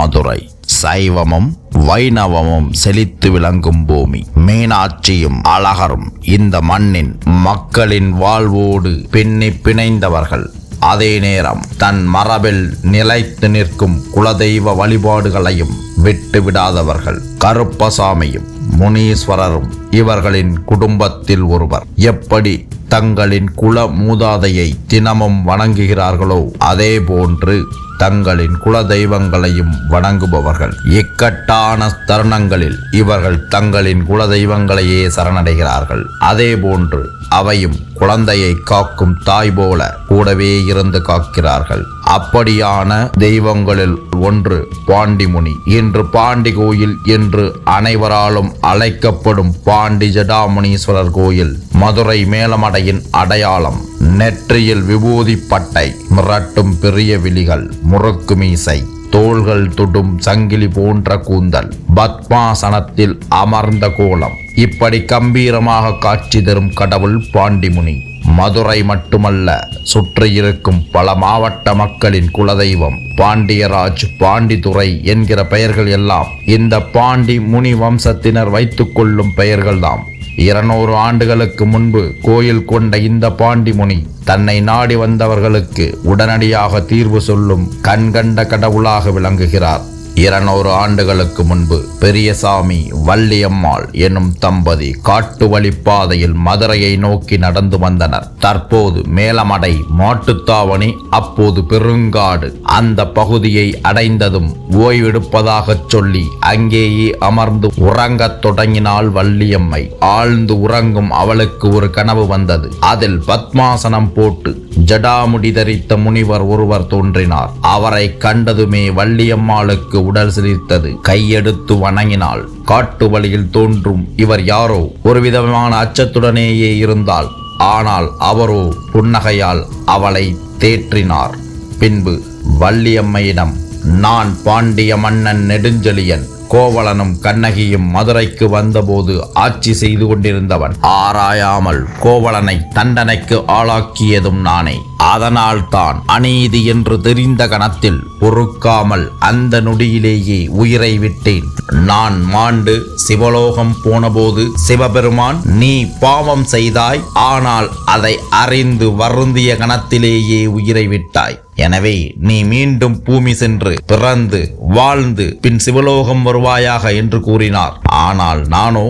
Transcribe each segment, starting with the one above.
மதுரை. சைவமும் வைணவமும் செழித்து விளங்கும் பூமி. மீனாட்சியும் அழகரும் இந்த மண்ணின் மக்களின் வாழ்வோடு பின்னி பிணைந்தவர்கள். அதே நேரம் தன் மரபில் நிலைத்து நிற்கும் குலதெய்வ வழிபாடுகளையும் விட்டு விடாதவர்கள் கருப்பசாமியும் முனீஸ்வரரும் இவர்களின் குடும்பத்தில் ஒருவர். எப்படி தங்களின் குல மூதாதையை தினமும் வணங்குகிறார்களோ அதே போன்று தங்களின் குல தெய்வங்களையும் வணங்குபவர்கள். இக்கட்டான தருணங்களில் இவர்கள் தங்களின் குல தெய்வங்களையே சரணடைகிறார்கள். அதே போன்று அவையும் குழந்தையை காக்கும் தாய் போல கூடவே இருந்து காக்கிறார்கள். அப்படியான தெய்வங்களில் ஒன்று பாண்டிமுனி. இன்று பாண்டி கோயில் என்று அனைவராலும் அழைக்கப்படும் பாண்டி ஜடாமுனீஸ்வரர் கோயில் மதுரை மேலமடையின் அடையாளம். நெற்றியில் விபூதி பட்டை மிரட்டும் பெரிய விழிகள் முறுக்கு மீசை தோள்கள் துடும் சங்கிலி போன்ற கூந்தல் பத்மாசனத்தில் அமர்ந்த கோலம் இப்படி கம்பீரமாக காட்சி தரும் கடவுள் பாண்டிமுனி. மதுரை மட்டுமல்ல சுற்றியிருக்கும் பல மாவட்ட மக்களின் குலதெய்வம் பாண்டியராஜ் பாண்டித்துறை என்கிற பெயர்கள் எல்லாம் இந்த பாண்டி முனி வம்சத்தினர் வைத்துக் கொள்ளும் பெயர்கள்தாம். இருநூறு ஆண்டுகளுக்கு முன்பு கோயில் கொண்ட இந்த பாண்டிமுனி தன்னை நாடி வந்தவர்களுக்கு உடனடியாக தீர்வு சொல்லும் கண்கண்ட கடவுளாக விளங்குகிறார். இருநூறு ஆண்டுகளுக்கு முன்பு பெரியசாமி வள்ளியம்மாள் எனும் தம்பதி காட்டு வழிப்பாதையில் மதுரையை நோக்கி நடந்து வந்தனர். தற்போது மேலமடை மாட்டுத்தாவணி அப்போது பெருங்காடு. அந்த பகுதியை அடைந்ததும் ஓய்வெடுப்பதாக சொல்லி அங்கேயே அமர்ந்து உறங்கத் தொடங்கினாள் வள்ளியம்மை. ஆழ்ந்து உறங்கும் அவளுக்கு ஒரு கனவு வந்தது. அதில் பத்மாசனம் போட்டு ஜடாமுடி தரித்த முனிவர் ஒருவர் தோன்றினார். அவரை கண்டதுமே வள்ளியம்மாளுக்கு உடல் சிலிர்த்தது. கையெடுத்து வணங்கினாள். காட்டு வழியில் தோன்றும் இவர் யாரோ? ஒரு விதமான அச்சத்துடனேயே இருந்தால் ஆனால் அவரோ புன்னகையால் அவளை தேற்றினார். பின்பு வள்ளியம்மையிடம் நான் பாண்டிய மன்னன் நெடுஞ்செழியன். கோவலனும் கண்ணகியும் மதுரைக்கு வந்தபோது ஆட்சி செய்து கொண்டிருந்தவன். ஆராயாமல் கோவலனை தண்டனைக்கு ஆளாக்கியதும் நானே. அதனால்தான் அநீதி என்று தெரிந்த கணத்தில் பொறுக்காமல் அந்த நொடியிலேயே உயிரை விட்டேன். நான் மாண்டு சிவலோகம் போனபோது சிவபெருமான் நீ பாவம் செய்தாய் ஆனால் அதை அறிந்து வருந்திய கணத்திலேயே உயிரை விட்டாய். எனவே நீ மீண்டும் பூமி சென்று பிறந்து வாழ்ந்து பின் சிவலோகம் வருவாயாக என்று கூறினார். ஆனால் நானோ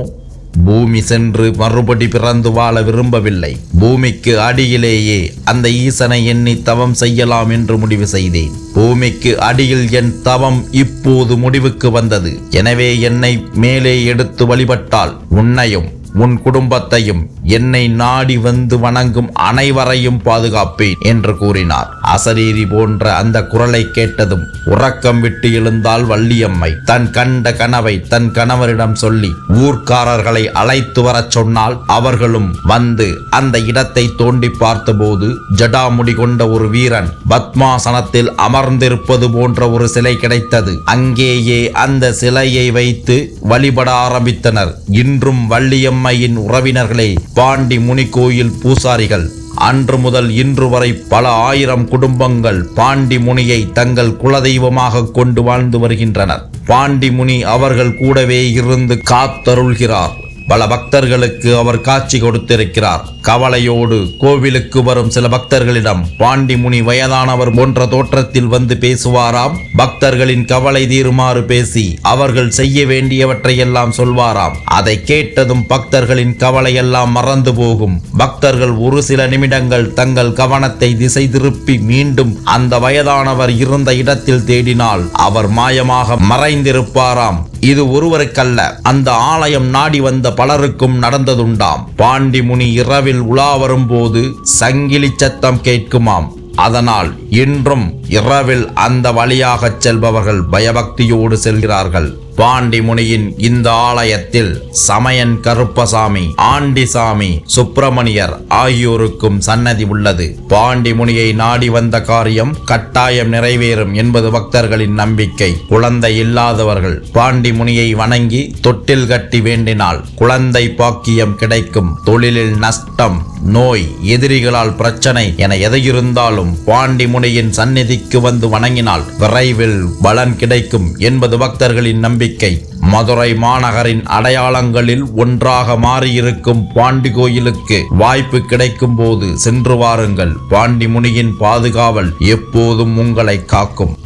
பூமி சென்று மறுபடி பிறந்து வாழ விரும்பவில்லை. பூமிக்கு அடியிலேயே அந்த ஈசனை எண்ணி தவம் செய்யலாம் என்று முடிவு செய்தேன். பூமிக்கு அடியில் என் தவம் இப்போது முடிவுக்கு வந்தது. எனவே என்னை மேலே எடுத்து வழிபட்டால் உன்னையும் உன் குடும்பத்தையும் என்னை நாடி வந்து வணங்கும் அனைவரையும் பாதுகாப்பேன் என்று கூறினார். அசரீரி போன்ற அந்த குரலை கேட்டதும் உறக்கம் விட்டு எழுந்தால் வள்ளியம்மை. தன் கண்ட கனவை தன் கணவரிடம் சொல்லி ஊர்க்காரர்களை அழைத்து வரச் சொன்னால் அவர்களும் வந்து அந்த இடத்தை தோண்டி பார்த்தபோது ஜடாமுடி கொண்ட ஒரு வீரன் பத்மாசனத்தில் அமர்ந்திருப்பது போன்ற ஒரு சிலை கிடைத்தது. அங்கேயே அந்த சிலையை வைத்து வழிபட ஆரம்பித்தனர். இன்றும் வள்ளியம்மையின் உறவினர்களே பாண்டி முனி கோயில் பூசாரிகள். அன்று முதல் இன்று வரை பல ஆயிரம் குடும்பங்கள் பாண்டி முனியை தங்கள் குலதெய்வமாக கொண்டு வாழ்ந்து வருகின்றனர். பாண்டி முனி அவர்கள் கூடவே இருந்து காத்தருள்கிறார். பல பக்தர்களுக்கு அவர் காட்சி கொடுத்திருக்கிறார். கவலையோடு கோவிலுக்கு வரும் சில பக்தர்களிடம் பாண்டிமுனி வயதானவர் போன்ற தோற்றத்தில் வந்து பேசுவாராம். பக்தர்களின் கவலை தீருமாறு பேசி அவர்கள் செய்ய வேண்டியவற்றையெல்லாம் சொல்வாராம். அதை கேட்டதும் பக்தர்களின் கவலை எல்லாம் மறந்து போகும். பக்தர்கள் ஒரு சில நிமிடங்கள் தங்கள் கவனத்தை திசை திருப்பி மீண்டும் அந்த வயதானவர் இருந்த இடத்தில் தேடினால் அவர் மாயமாக மறைந்திருப்பாராம். இது ஒருவருக்கல்ல அந்த ஆலயம் நாடி வந்த பலருக்கும் நடந்ததுண்டாம். பாண்டிமுனி இரவில் உலா வரும்போது சங்கிலி சத்தம் கேட்குமாம். அதனால் இன்றும் இரவில் அந்த வழியாகச் செல்பவர்கள் பயபக்தியோடு செல்கிறார்கள். பாண்டி முனியின் இந்த ஆலயத்தில் சமயன் கருப்பசாமி ஆண்டிசாமி சுப்பிரமணியர் ஆகியோருக்கும் சன்னதி உள்ளது. பாண்டி முனியை நாடி வந்த காரியம் கட்டாயம் நிறைவேறும் என்பது பக்தர்களின் நம்பிக்கை. குழந்தை இல்லாதவர்கள் பாண்டி முனியை வணங்கி தொட்டில் கட்டி வேண்டினால் குழந்தை பாக்கியம் கிடைக்கும். தொழிலில் நஷ்டம் நோய் எதிரிகளால் பிரச்சனை என எதையிருந்தாலும் பாண்டி முனியின் சந்நிதிக்கு வந்து வணங்கினால் விரைவில் பலன் கிடைக்கும் என்பது பக்தர்களின் நம்பிக்கை. மதுரை மாநகரின் அடையாளங்களில் ஒன்றாக மாறியிருக்கும் பாண்டி கோயிலுக்கு வாய்ப்பு கிடைக்கும் போது சென்று வாருங்கள். பாண்டி முனியின் பாதுகாவல் எப்போதும் உங்களை காக்கும்.